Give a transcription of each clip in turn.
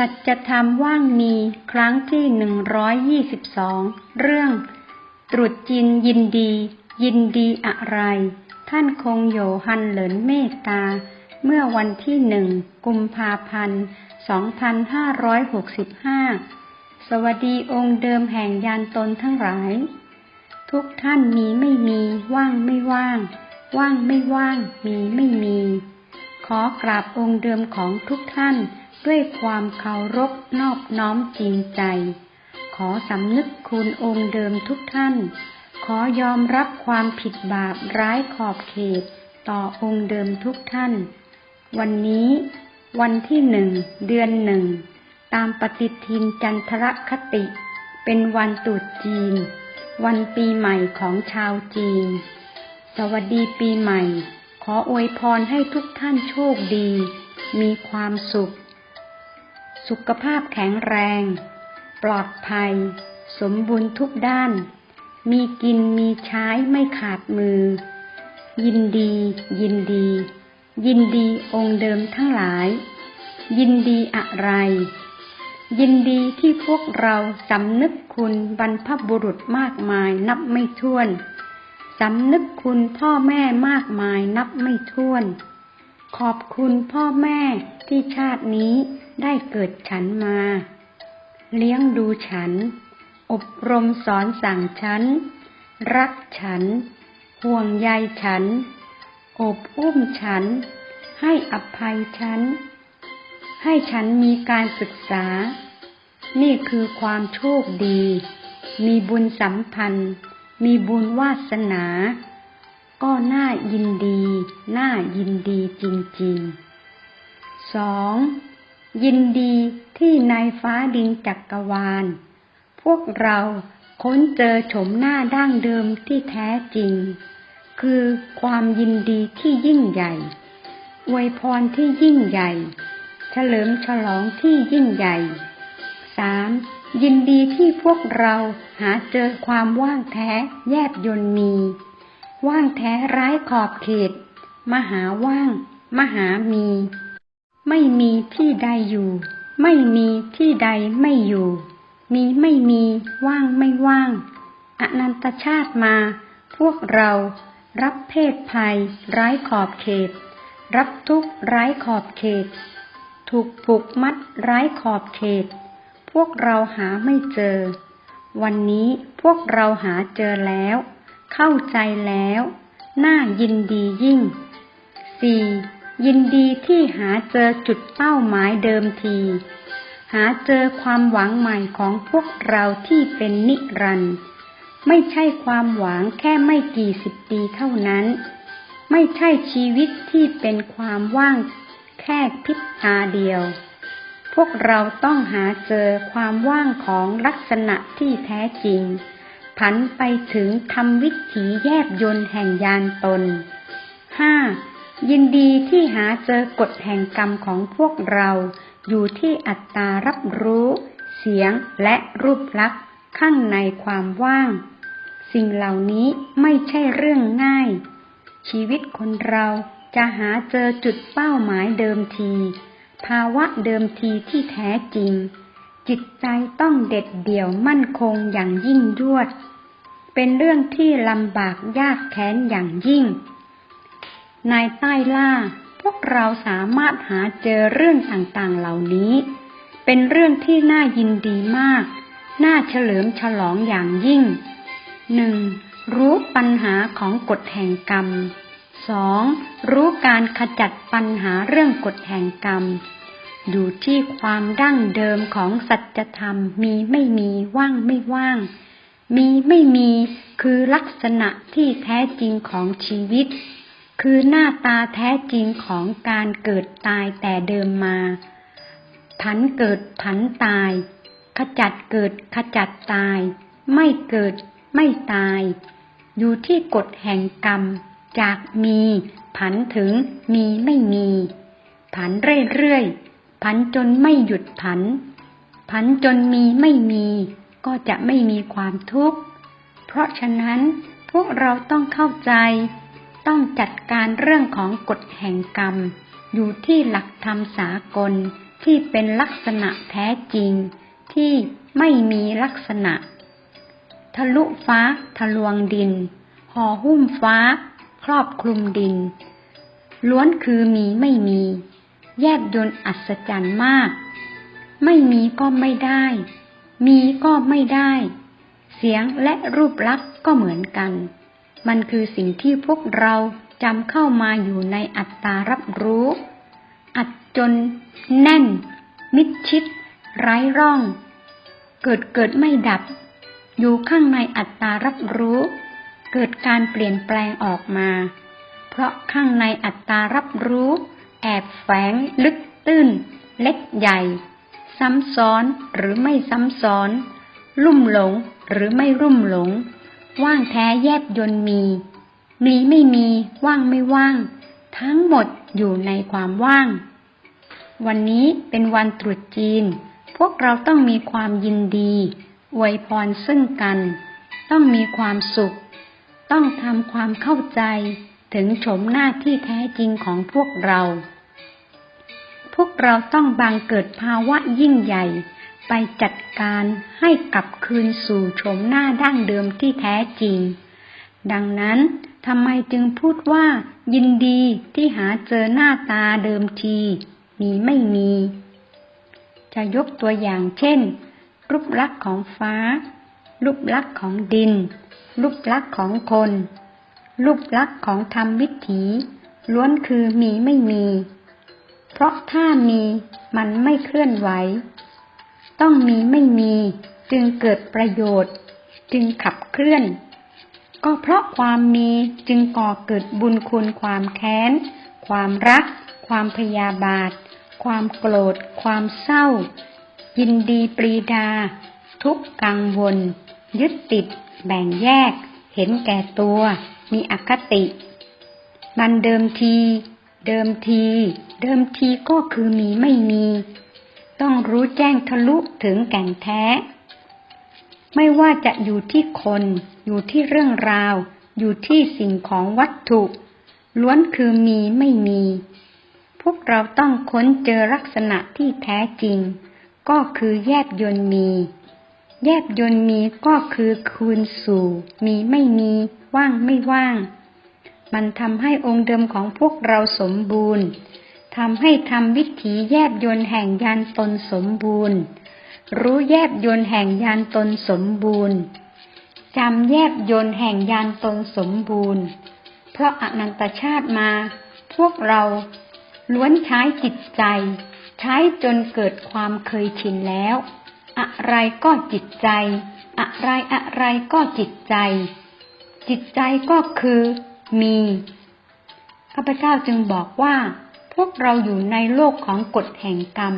สัจธรรมว่างมีครั้งที่หนึ่งร้อยยี่สิบสองเรื่อง ตรุษจีนยินดี ยินดีอะไร ท่านคงโยฮันเหลินเมตตา เมื่อวันที่หนึ่งกุมภาพันธ์สองพันห้าร้อยหกสิบห้าสวัสดีองค์เดิมแห่งยานตนทั้งหลาย ทุกท่านมีไม่มีว่างไม่ว่าง ว่างไม่ว่างมีไม่มี ขอกราบองค์เดิมของทุกท่าน ด้วยความเคารพนอบน้อมจริงใจ ขอสำนึกคุณองค์เดิมทุกท่าน ขอยอมรับความผิดบาปร้ายขอบเขตต่อองค์เดิมทุกท่าน วันนี้วันที่หนึ่งเดือนหนึ่ง ตามปฏิทินจันทรคติ เป็นวันตรุษจีน วันปีใหม่ของชาวจีน สวัสดีปีใหม่ ขออวยพรให้ทุกท่านโชคดี มีความสุข สุขภาพแข็งแรง ปลอดภัย สมบูรณ์ทุกด้าน มีกินมีใช้ไม่ขาดมือ ยินดี ยินดี ยินดีองค์เดิมทั้งหลาย ยินดีอะไร ยินดีที่พวกเราสำนึกคุณบรรพบุรุษมากมายนับไม่ถ้วน สำนึกคุณพ่อแม่มากมายนับไม่ถ้วน ขอบคุณพ่อแม่ที่ชาตินี้ได้เกิดฉันมา เลี้ยงดูฉัน อบรมสอนสั่งฉัน รักฉัน ห่วงใยฉัน อบอุ้มฉัน ให้อภัยฉัน ให้ฉันมีการศึกษา นี่คือความโชคดี มีบุญสัมพันธ์ มีบุญวาสนา ก็น่ายินดี น่ายินดีจริงๆสองยินดีที่ในฟ้าดินจักกรวาล พวกเราค้นเจอโฉมหน้าดั้งเดิมที่แท้จริง คือความยินดีที่ยิ่งใหญ่อวยพรที่ยิ่งใหญ่ เฉลิมฉลองที่ยิ่งใหญ่สามยินดีที่พวกเราหาเจอความว่างแท้แยบยนมี ว่างแท้ร้ายขอบเขต มหาว่าง มหามี ไม่มีที่ใดอยู่ ไม่มีที่ใดไม่อยู่ มีไม่มีว่างไม่ว่าง อนันตชาติมา พวกเรารับเพศภัยร้ายขอบเขต รับทุกข์ร้ายขอบเขต ถูกผูกมัดร้ายขอบเขต พวกเราหาไม่เจอ วันนี้พวกเราหาเจอแล้ว เข้าใจแล้ว น่ายินดียิ่งสี่ยินดีที่หาเจอจุดเป้าหมายเดิมที หาเจอความหวังใหม่ของพวกเราที่เป็นนิรันดร์ไม่ใช่ความหวังแค่ไม่กี่สิบปีเท่านั้น ไม่ใช่ชีวิตที่เป็นความว่างแค่พิบตาเดียว พวกเราต้องหาเจอความว่างของลักษณะที่แท้จริง ผันไปถึงทำวิถีแยบยนต์แห่งยานตนห้ายินดีที่หาเจอกฎแห่งกรรมของพวกเรา อยู่ที่อัตตารับรู้ เสียงและรูปลักษณ์ข้างในความว่าง สิ่งเหล่านี้ไม่ใช่เรื่องง่าย ชีวิตคนเราจะหาเจอจุดเป้าหมายเดิมที ภาวะเดิมทีที่แท้จริง จิตใจต้องเด็ดเดี่ยวมั่นคงอย่างยิ่งยวด เป็นเรื่องที่ลำบากยากแค้นอย่างยิ่ง นายใต้ล่า พวกเราสามารถหาเจอเรื่องต่างๆเหล่านี้ เป็นเรื่องที่น่ายินดีมาก น่าเฉลิมฉลองอย่างยิ่งหนึ่งรู้ปัญหาของกฎแห่งกรรมสองรู้การขจัดปัญหาเรื่องกฎแห่งกรรม อยู่ที่ความดั้งเดิมของสัจธรรมมีไม่มีว่างไม่ว่าง มีไม่มีคือลักษณะที่แท้จริงของชีวิต คือหน้าตาแท้จริงของการเกิดตายแต่เดิมมาผันเกิดผันตาย ขจัดเกิดขจัดตาย ไม่เกิดไม่ตาย อยู่ที่กฎแห่งกรรม จากมี ผันถึงมีไม่มี ผันเรื่อยๆ ผันจนไม่หยุดผัน ผันจนมีไม่มี ก็จะไม่มีความทุกข์ เพราะฉะนั้นพวกเราต้องเข้าใจ ต้องจัดการเรื่องของกฎแห่งกรรม อยู่ที่หลักธรรมสากลที่เป็นลักษณะแท้จริง ที่ไม่มีลักษณะ ทะลุฟ้าทะลวงดินห่อหุ้มฟ้า ครอบคลุมดิน ล้วนคือมีไม่มี แยบยนต์อัศจรรย์มาก ไม่มีก็ไม่ได้ มีก็ไม่ได้ เสียงและรูปลักษ์ก็เหมือนกัน มันคือสิ่งที่พวกเราจำเข้ามาอยู่ในอัตตารับรู้ อัดจน แน่น มิดชิด ไร้ร่อง เกิดเกิดไม่ดับ อยู่ข้างในอัตตารับรู้ เกิดการเปลี่ยนแปลงออกมา เพราะข้างในอัตตารับรู้ แอบแฝงลึกตื้น เล็กใหญ่ ซ้ำซ้อนหรือไม่ซ้ำซ้อน ลุ่มหลงหรือไม่รุ่มหลง ว่างแท้แยบยนต์มี มีไม่มีว่างไม่ว่าง ทั้งหมดอยู่ในความว่าง วันนี้เป็นวันตรุษจีน พวกเราต้องมีความยินดีอวยพรซึ่งกัน ต้องมีความสุข ต้องทำความเข้าใจถึงโฉมหน้าที่แท้จริงของพวกเรา พวกเราต้องบังเกิดภาวะยิ่งใหญ่ ไปจัดการให้กลับคืนสู่โฉมหน้าดั้งเดิมที่แท้จริง ดังนั้นทำไมจึงพูดว่า ยินดีที่หาเจอหน้าตาเดิมที มีไม่มี จะยกตัวอย่างเช่น รูปลักษณ์ของฟ้า รูปลักษณ์ของดิน รูปลักษณ์ของคน รูปลักษณ์ของธรรมวิถี ล้วนคือมีไม่มี เพราะถ้ามีมันไม่เคลื่อนไหว ต้องมีไม่มีจึงเกิดประโยชน์ จึงขับเคลื่อน ก็เพราะความมีจึงก่อเกิดบุญคุณความแค้น ความรัก ความพยาบาท ความโกรธ ความเศร้า ยินดีปรีดา ทุกกังวล ยึดติด แบ่งแยก เห็นแก่ตัว มีอคติ มันเดิมที เดิมที เดิมทีก็คือมีไม่มี ต้องรู้แจ้งทะลุถึงแก่นแท้ ไม่ว่าจะอยู่ที่คน อยู่ที่เรื่องราว อยู่ที่สิ่งของวัตถุ ล้วนคือมีไม่มี พวกเราต้องค้นเจอลักษณะที่แท้จริง ก็คือแยบยนต์มี แยบยนต์มีก็คือคืนสู่ มีไม่มี ว่างไม่ว่าง มันทำให้องค์เดิมของพวกเราสมบูรณ์ทำให้ทำวิถีแยบยนต์แห่งยานตนสมบูรณ์ รู้แยบยนต์แห่งยานตนสมบูรณ์จำแยบยนต์แห่งยานตนสมบูรณ์ เพราะอนันตชาติมา พวกเราล้วนใช้จิตใจ ใช้จนเกิดความเคยชินแล้ว อะไรก็จิตใจ อะไรอะไรก็จิตใจ จิตใจก็คือ มีข้าพเจ้าจึงบอกว่า พวกเราอยู่ในโลกของกฎแห่งกรรม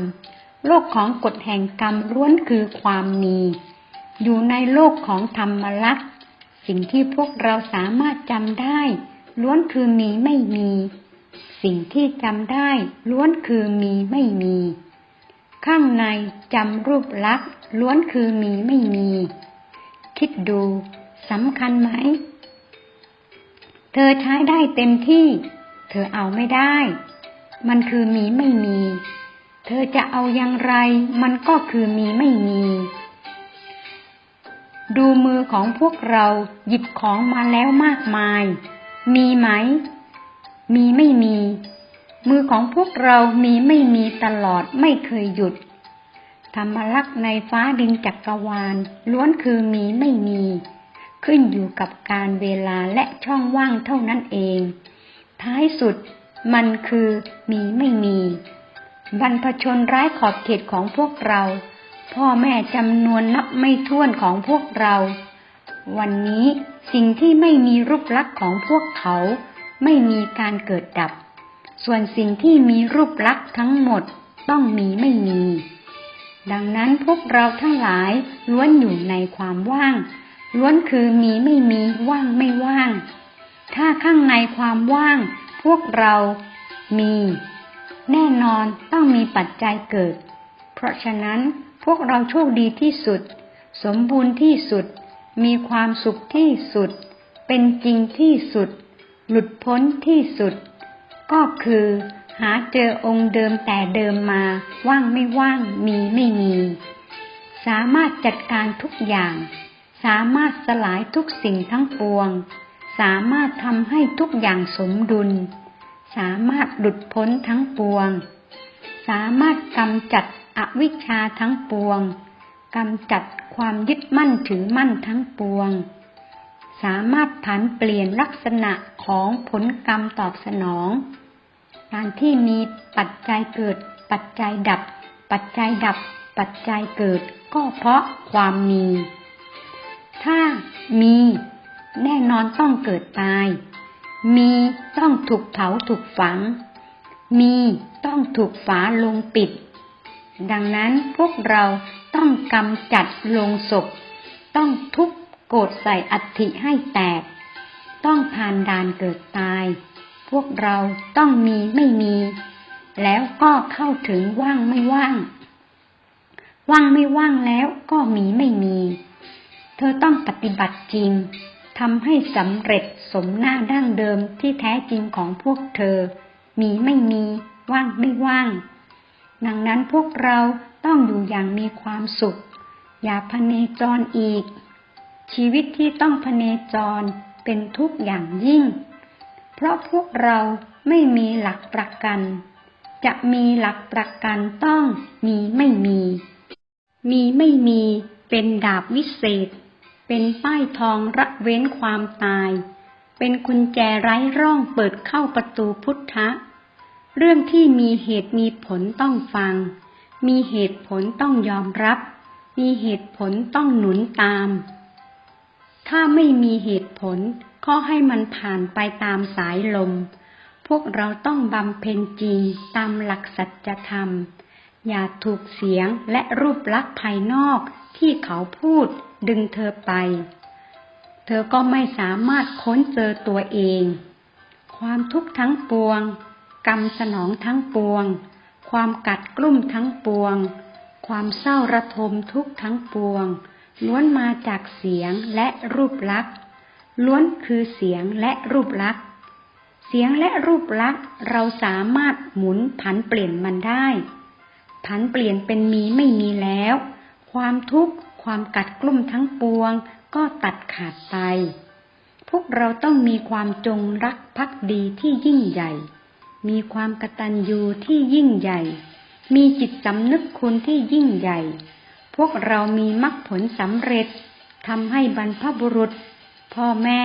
โลกของกฎแห่งกรรมล้วนคือความมี อยู่ในโลกของธรรมลักษณ์สิ่งที่พวกเราสามารถจำได้ ล้วนคือมีไม่มี สิ่งที่จำได้ ล้วนคือมีไม่มี ข้างในจำรูปลักษณ์ล้วนคือมีไม่มี คิดดูสำคัญไหม อใช้ได้เต็มที่ เธอเอาไม่ได้ มันคือมีไม่มี เธอจะเอาอย่างไร มันก็คือมีไม่มี ดูมือของพวกเราหยิบของมาแล้วมากมาย มีไหม มีไม่มี มือของพวกเรามีไม่มีตลอดไม่เคยหยุด ธรรมลักษณ์ในฟ้าดินจักรวาลล้วนคือมีไม่มี ขึ้นอยู่กับการเวลาและช่องว่างเท่านั้นเอง ท้ายสุดมันคือมีไม่มี บรรพชนร้ายขอบเขตของพวกเรา พ่อแม่จำนวนนับไม่ถ้วนของพวกเรา วันนี้สิ่งที่ไม่มีรูปลักษณ์ของพวกเขา ไม่มีการเกิดดับ ส่วนสิ่งที่มีรูปลักษณ์ทั้งหมดต้องมีไม่มี ดังนั้นพวกเราทั้งหลายล้วนอยู่ในความว่าง ล้วนคือมีไม่มีว่างไม่ว่าง ถ้าข้างในความว่าง พวกเรามี แน่นอนต้องมีปัจจัยเกิด เพราะฉะนั้นพวกเราโชคดีที่สุด สมบูรณ์ที่สุด มีความสุขที่สุด เป็นจริงที่สุด หลุดพ้นที่สุด ก็คือ หาเจอองค์เดิมแต่เดิมมา ว่างไม่ว่างมีไม่มี สามารถจัดการทุกอย่าง สามารถสลายทุกสิ่งทั้งปวง สามารถทำให้ทุกอย่างสมดุล สามารถหลุดพ้นทั้งปวง สามารถกำจัดอวิชชาทั้งปวงกำจัดความยึดมั่นถือมั่นทั้งปวง สามารถผันเปลี่ยนลักษณะของผลกรรมตอบสนอง การที่มีปัจจัยเกิด ปัจจัยดับ ปัจจัยดับ ปัจจัยเกิด ก็เพราะความมี ถ้ามี แน่นอนต้องเกิดตาย มีต้องถูกเผาถูกฝัง มีต้องถูกฝาลงปิด ดังนั้นพวกเราต้องกำจัดลงศพ ต้องทุบโกดใส่อัฐิให้แตก ต้องผ่านด่านเกิดตาย พวกเราต้องมีไม่มี แล้วก็เข้าถึงว่างไม่ว่าง ว่างไม่ว่างแล้วก็มีไม่มี เธอต้องปฏิบัติจริงทำให้สำเร็จสมหน้าดั้งเดิมที่แท้จริงของพวกเธอ มีไม่มีว่างไม่ว่าง ดังนั้นพวกเราต้องอยู่อย่างมีความสุข อย่าพเนจรอีก ชีวิตที่ต้องพเนจรเป็นทุกอย่างยิ่ง เพราะพวกเราไม่มีหลักประกัน จะมีหลักประกันต้องมีไม่มี มีไม่มีเป็นดาบวิเศษ เป็นป้ายทองระเว้นความตาย เป็นกุญแจไร้ร่องเปิดเข้าประตูพุทธะ เรื่องที่มีเหตุมีผลต้องฟัง มีเหตุผลต้องยอมรับ มีเหตุผลต้องหนุนตาม ถ้าไม่มีเหตุผลก็ให้มันผ่านไปตามสายลม พวกเราต้องบำเพ็ญจริงตามหลักสัจธรรม อย่าถูกเสียงและรูปลักษณ์ภายนอกที่เขาพูด ดึงเธอไป เธอก็ไม่สามารถค้นเจอตัวเอง ความทุกข์ทั้งปวง กรรมสนองทั้งปวง ความกัดกลุ่มทั้งปวง ความเศร้าระทมทุกข์ทั้งปวง ล้วนมาจากเสียงและรูปลักษณ์ ล้วนคือเสียงและรูปลักษณ์ เสียงและรูปลักษณ์เราสามารถหมุนผันเปลี่ยนมันได้ ผันเปลี่ยนเป็นมีไม่มีแล้ว ความทุกข์ ความกัดกลุ่มทั้งปวงก็ตัดขาดไป พวกเราต้องมีความจงรักภักดีที่ยิ่งใหญ่ มีความกตัญญูที่ยิ่งใหญ่ มีจิตสำนึกคุณที่ยิ่งใหญ่ พวกเรามีมรรคผลสำเร็จทำให้บรรพบุรุษ พ่อแม่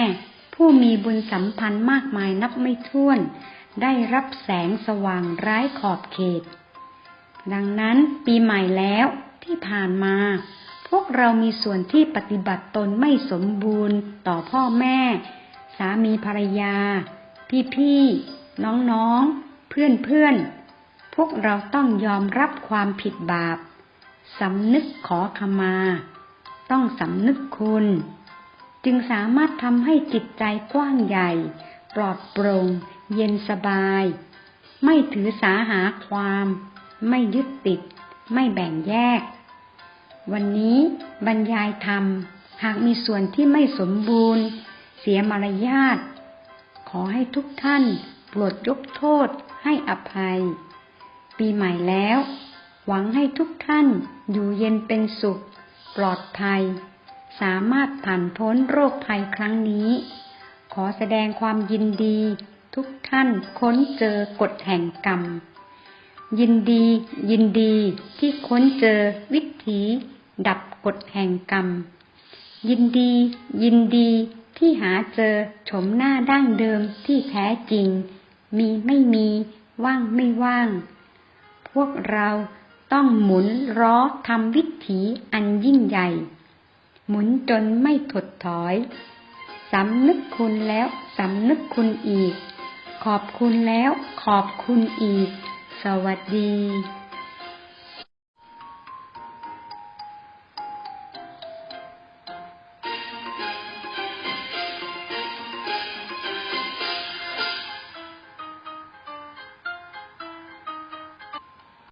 ผู้มีบุญสัมพันธ์มากมายนับไม่ถ้วน ได้รับแสงสว่างร้ายขอบเขต ดังนั้นปีใหม่แล้วที่ผ่านมา วกเรามีส่วนที่ปฏิบัติตนไม่สมบูรณ์ต่อพ่อแม่ สามีภรรยา พี่พี่น้องน้องเพื่อนเพื่อนพวกเราต้องยอมรับความผิดบาปสำนึกขอขมา ต้องสำนึกคุณ จึงสามารถทำให้จิตใจกว้างใหญ่ ปลอดโปร่ง เย็นสบาย ไม่ถือสาหาความ ไม่ยึดติด ไม่แบ่งแยก วันนี้บรรยายธรรม หากมีส่วนที่ไม่สมบูรณ์ เสียมารยาท ขอให้ทุกท่านโปรดยกโทษให้อภัย ปีใหม่แล้ว หวังให้ทุกท่านอยู่เย็นเป็นสุข ปลอดภัย สามารถผ่านพ้นโรคภัยครั้งนี้ ขอแสดงความยินดี ทุกท่านค้นเจอกฎแห่งกรรม ยินดี ยินดีที่ค้นเจอวิถี ดับกฎแห่งกรรม ยินดี ยินดีที่หาเจอชมหน้าดั้งเดิมที่แท้จริง มีไม่มีว่างไม่ว่าง พวกเราต้องหมุนล้อทำวิถีอันยิ่งใหญ่ หมุนจนไม่ถดถอยสำนึกคุณแล้วสำนึกคุณอีก ขอบคุณแล้วขอบคุณอีก สวัสดี